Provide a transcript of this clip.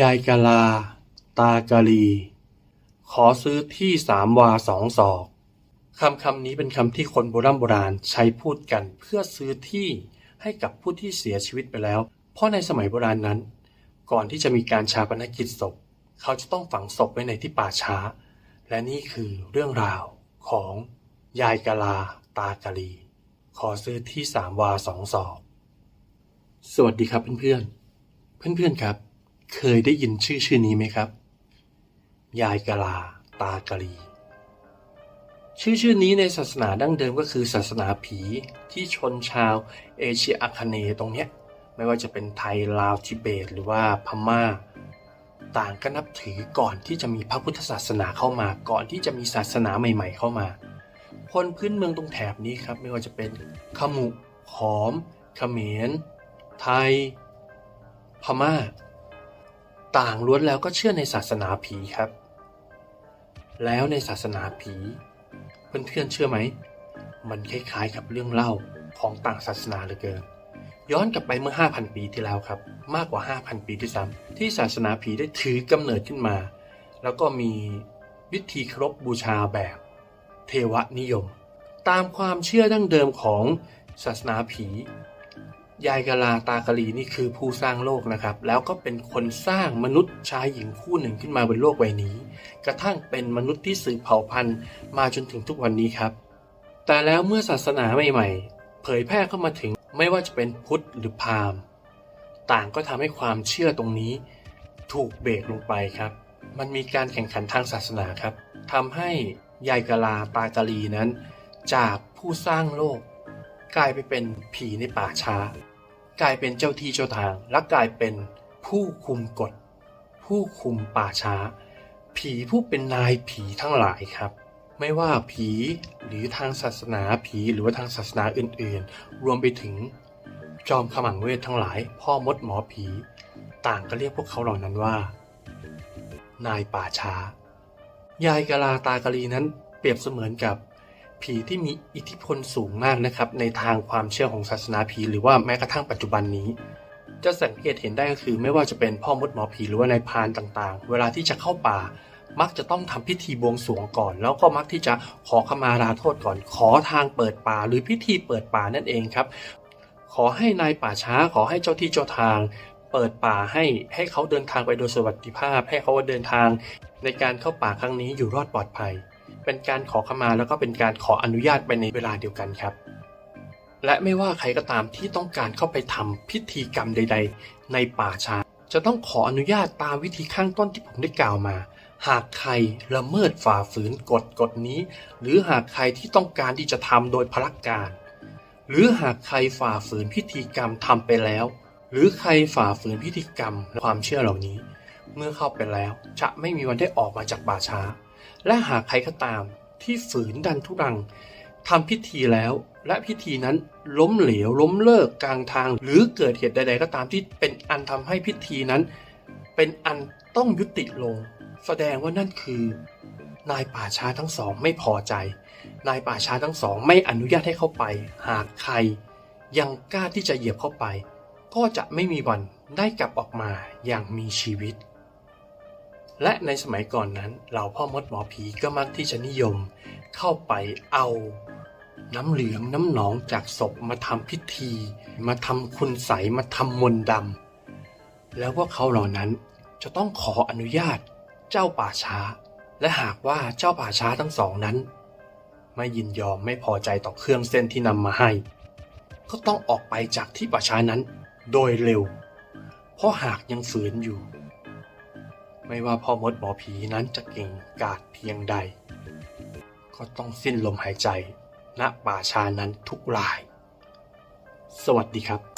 ยายกะลา ตากะลี ขอซื้อที่สามวาสองศอกคำคำนี้เป็นคำที่คนโบราณโบราณใช้พูดกันเพื่อซื้อที่ให้กับผู้ที่เสียชีวิตไปแล้ว เพราะในสมัยโบราณนั้น ก่อนที่จะมีการชาปนกิจศพ เขาจะต้องฝังศพไว้ในที่ป่าช้า และนี่คือเรื่องราวของยายกะลา ตากะลี ขอซื้อที่สามวาสองศอก สวัสดีครับเพื่อนๆ เพื่อนๆครับ เคยได้ยินชื่อชื่อนี้ไหมครับ ยายกะลา ตากะลี ชื่อชื่อนี้ในศาสนาดั้งเดิมก็คือศาสนาผีที่ชนชาวเอเชียอาคเนย์ตรงเนี้ยไม่ว่าจะเป็นไทยลาวทิเบต หรือว่าพม่า ต่างก็นับถือก่อนที่จะมีพระพุทธศาสนาเข้ามา ก่อนที่จะมีศาสนาใหม่ ๆ เข้ามา คนพื้นเมืองตรงแถบนี้ครับ ไม่ว่าจะเป็นขมุ ขอม ขเขมร ไทย พม่า ต่างล้วนแล้วก็เชื่อในศาสนาผีครับ แล้วในศาสนาผี เพื่อนๆเชื่อไหม มันคล้ายๆกับเรื่องเล่าของต่างศาสนาเหลือเกิน ย้อนกลับไปเมื่อ 5,000 ปีที่แล้วครับ มากกว่า 5,000 ปีที่ซ้ำที่ศาสนาผีได้ถือกำเนิดขึ้นมา แล้วก็มีวิธีเคารพบูชาแบบเทวนิยม ตามความเชื่อดั้งเดิมของศาสนาผี ยายกะลาตากะลีนี่คือผู้สร้างโลกนะครับ แล้วก็เป็นคนสร้างมนุษย์ชายหญิงคู่หนึ่งขึ้นมาบนโลกใบนี้ กระทั่งเป็นมนุษย์ที่สืบเผ่าพันธุ์มาจนถึงทุกวันนี้ครับ แต่แล้วเมื่อศาสนาใหม่ๆ เผยแพร่เข้ามาถึงไม่ว่าจะเป็นพุทธหรือพราหมณ์ต่างก็ทำให้ความเชื่อตรงนี้ ถูกเบรกลงไปครับ มันมีการแข่งขันทางศาสนาครับทำให้ยายกะลาตากะลีนั้น จากผู้สร้างโลก กลายไปเป็นผีในป่าช้า กลายเป็นเจ้าที่เจ้าทาง และกลายเป็นผู้คุมกฎ ผู้คุมป่าช้า ผีผู้เป็นนายผีทั้งหลายครับ ไม่ว่าผีหรือทางศาสนาผีหรือว่าทางศาสนาอื่นๆ รวมไปถึงจอมขมังเวททั้งหลาย พ่อมดหมอผี ต่างก็เรียกพวกเขาเหล่านั้นว่า นายป่าช้า ยายกะลาตากะลีนั้นเปรียบเสมือนกับ ผีที่มีอิทธิพลสูงมากนะครับ ในทางความเชื่อของศาสนาผี หรือว่าแม้กระทั่งปัจจุบันนี้ จะสังเกตเห็นได้ก็คือ ไม่ว่าจะเป็นพ่อมดหมอผีหรือว่านายพานต่างๆ เวลาที่จะเข้าป่า มักจะต้องทำพิธีบวงสรวงก่อน แล้วก็มักที่จะขอขมาลาโทษก่อน ขอทางเปิดป่า หรือพิธีเปิดป่านั่นเองครับ ขอให้นายป่าช้า ขอให้เจ้าที่เจ้าทาง เปิดป่าให้ให้เขาเดินทางไปโดยสวัสดิภาพ ให้เขาเดินทาง ในการเข้าป่าครั้งนี้อยู่รอดปลอดภัย เป็นการขอขมาแล้วก็เป็นการขออนุญาตไปในเวลาเดียวกันครับ และไม่ว่าใครก็ตามที่ต้องการเข้าไปทำพิธีกรรมใด ๆ ในป่าช้าจะต้องขออนุญาตตามวิธีข้างต้นที่ผมได้กล่าวมา หากใครละเมิดฝ่าฝืนกฎกฎนี้ หรือหากใครที่ต้องการที่จะทำโดยพลักการ หรือหากใครฝ่าฝืนพิธีกรรมทำไปแล้ว หรือใครฝ่าฝืนพิธีกรรมและความเชื่อเหล่านี้ เมื่อเข้าไปแล้วจะไม่มีวันได้ออกมาจากป่าช้า และหากใครก็ตามที่ฝืนดันทุรังทำพิธีแล้ว และพิธีนั้นล้มเหลวล้มเลิกกลางทาง หรือเกิดเหตุใด ๆ ก็ตามที่เป็นอันทำให้พิธีนั้น เป็นอันต้องยุติลง แสดงว่านั่นคือ นายป่าช้าทั้งสองไม่พอใจ นายป่าช้าทั้งสองไม่อนุญาตให้เข้าไป หากใครยังกล้าที่จะเหยียบเข้าไป ก็จะไม่มีวันได้กลับออกมาอย่างมีชีวิต และในสมัยก่อนนั้นเหล่าพ่อมดหมอผีก็มักที่จะนิยม เข้าไปเอาน้ำเหลืองน้ำหนองจากศพมาทำพิธี มาทำคุณใสยมาทำมนต์ดำแล้วพวกเขาเหล่านั้นจะต้องขออนุญาตเจ้าป่าช้า และหากว่าเจ้าป่าช้าทั้งสองนั้น ไม่ยินยอมไม่พอใจต่อเครื่องเส้นที่นำมาให้ ก็ต้องออกไปจากที่ป่าช้านั้น โดยเร็ว เพราะหากยังฝืนอยู่ ไม่ว่าพ่อมดหมอผีนั้นจะเก่งกาจเพียงใด ก็ต้องสิ้นลมหายใจณป่าชานั้นทุกราย สวัสดีครับ